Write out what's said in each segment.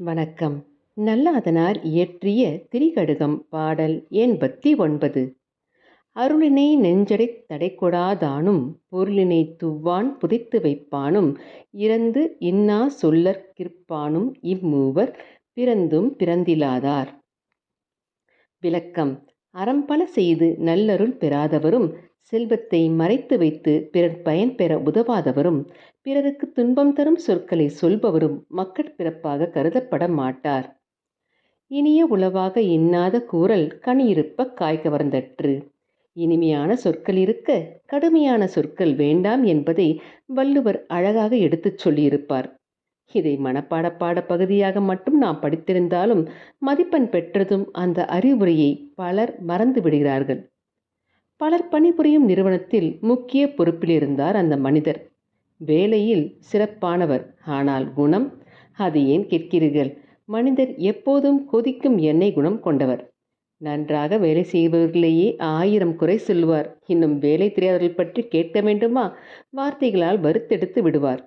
வணக்கம். நல்லாதனார் இயற்றிய திரிகடுகம் பாடல் எண்பத்தி ஒன்பது அருளினை நெஞ்சடைத் தடைக்கொடாதானும் பொருளினைத் துவ்வான் புதைத்து வைப்பானும் இறந்து இன்னா சொல்லற் கிற்பானும் இம்மூவர் பிறந்தும் பிறந்திலாதார். விளக்கம். அறம்பல செய்து நல்லருள் பெறாதவரும் செல்வத்தை மறைத்து வைத்து பிறர் பயன் பெற உதவாதவரும் பிறருக்கு துன்பம் தரும் சொற்களை சொல்பவரும் மக்கட் பிறப்பாக கருதப்பட மாட்டார். இனிய உளவாக இன்னாத கூறல் கனியிருப்பக் காய் கவர்ந்தற்று. இனிமையான சொற்கள் இருக்க கடுமையான சொற்கள் வேண்டாம் என்பதை வள்ளுவர் அழகாக எடுத்துச் சொல்லியிருப்பார். இதை மனப்பாட பாட பகுதியாக மட்டும் நாம் படித்திருந்தாலும் மதிப்பெண் பெற்றதும் அந்த அறிவுரையை பலர் மறந்து விடுகிறார்கள். பலர் பணிபுரியும் நிறுவனத்தில் முக்கிய பொறுப்பிலிருந்தார் அந்த மனிதர். வேலையில் சிறப்பானவர். ஆனால் குணம்? அது ஏன் கேட்கிறீர்கள்? மனிதர் எப்போதும் கொதிக்கும் எண்ணெய் குணம் கொண்டவர். நன்றாக வேலை செய்பவர்களையே ஆயிரம் குறை சொல்வார் இன்னும் வேலை தெரியாதவர்கள் பற்றி கேட்க வேண்டுமா? வார்த்தைகளால் வறுத்தெடுத்து விடுவார்.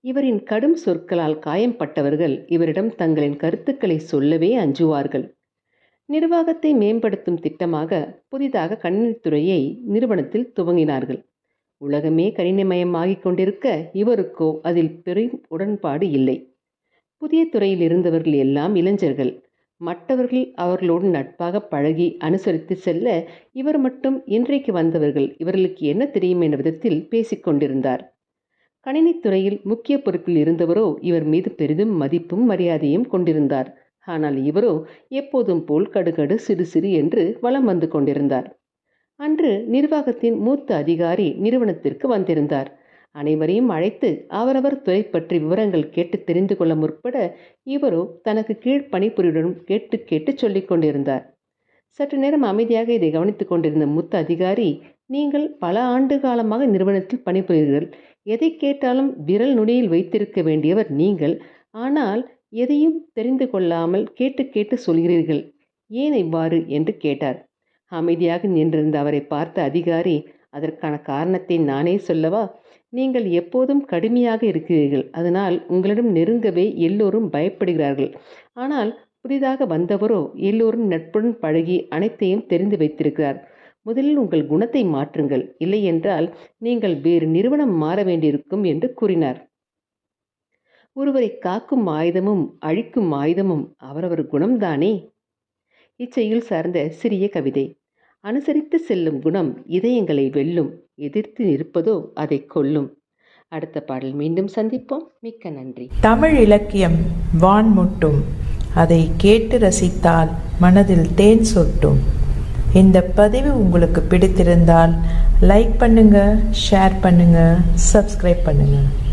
இவரின் கடும் சொற்களால் காயம்பட்டவர்கள் இவரிடம் தங்களின் கருத்துக்களை சொல்லவே அஞ்சுவார்கள். நிர்வாகத்தை மேம்படுத்தும் திட்டமாக புதிதாக கணினித்துறையை நிறுவனத்தில் துவங்கினார்கள். உலகமே கணினிமயமாகிக் கொண்டிருக்க இவருக்கோ அதில் பெரும் உடன்பாடு இல்லை. புதிய துறையில் இருந்தவர்கள் எல்லாம் இளைஞர்கள். மற்றவர்கள் அவர்களோடு நட்பாக பழகி அனுசரித்துச் செல்ல இவர் மட்டும் இன்றைக்கு வந்தவர்கள் இவர்களுக்கு என்ன தெரியும் என்ற விதத்தில் பேசிக்கொண்டிருந்தார் கணினித்துறையில் முக்கிய பொறுப்பில் இருந்தவரோ இவர் மீது பெரிதும் மதிப்பும் மரியாதையும் கொண்டிருந்தார். ஆனால் இவரோ எப்போதும் போல் கடுகடு சிறு சிறு என்று வலம் வந்து கொண்டிருந்தார். அன்று நிர்வாகத்தின் மூத்த அதிகாரி நிறுவனத்திற்கு வந்திருந்தார். அனைவரையும் அழைத்து அவரவர் துறை பற்றி விவரங்கள் கேட்டு தெரிந்து கொள்ள முற்பட இவரோ தனக்கு கீழ் பணிபுரியுடன் கேட்டு கேட்டுச் சொல்லிக் கொண்டிருந்தார். சற்று நேரம் அமைதியாக இதை கவனித்துக் கொண்டிருந்த மூத்த அதிகாரி நீங்கள் பல ஆண்டு காலமாக நிறுவனத்தில் பணிபுரிகிறீர்கள். எதைக் கேட்டாலும் விரல் நுனியில் வைத்திருக்க வேண்டியவர் நீங்கள். ஆனால் எதையும் தெரிந்து கொள்ளாமல் கேட்டு கேட்டு சொல்கிறீர்கள். ஏன் இவ்வாறு? என்று கேட்டார். அமைதியாக நின்றிருந்த அவரை பார்த்த அதிகாரி அதற்கான காரணத்தை நானே சொல்லவா? நீங்கள் எப்போதும் கடுமையாக இருக்கிறீர்கள். அதனால் உங்களிடம் நெருங்கவே எல்லோரும் பயப்படுகிறார்கள். ஆனால் புதிதாக வந்தவரோ எல்லோரும் நட்புடன் பழகி அனைத்தையும் தெரிந்து வைத்திருக்கிறார். முதலில் உங்கள் குணத்தை மாற்றுங்கள். இல்லையென்றால் நீங்கள் வேறு நிறுவனம் மாற வேண்டியிருக்கும் என்று கூறினார். ஒருவரை காக்கும் ஆயுதமும் அழிக்கும் ஆயுதமும் அவரவர் குணம்தானே. இச்செயல் சார்ந்த சிறிய கவிதை. அனுசரித்து செல்லும் குணம் இதயங்களை வெல்லும். எதிர்த்து நிற்பதோ அதைக் கொல்லும். அடுத்த பாடல் மீண்டும் சந்திப்போம். மிக்க நன்றி. தமிழ் இலக்கியம் வான் முட்டும். அதை கேட்டு ரசித்தால் மனதில் தேன் சொட்டும். இந்த பதிவு உங்களுக்கு பிடித்திருந்தால் லைக் பண்ணுங்க, ஷேர் பண்ணுங்க, சப்ஸ்கிரைப் பண்ணுங்கள்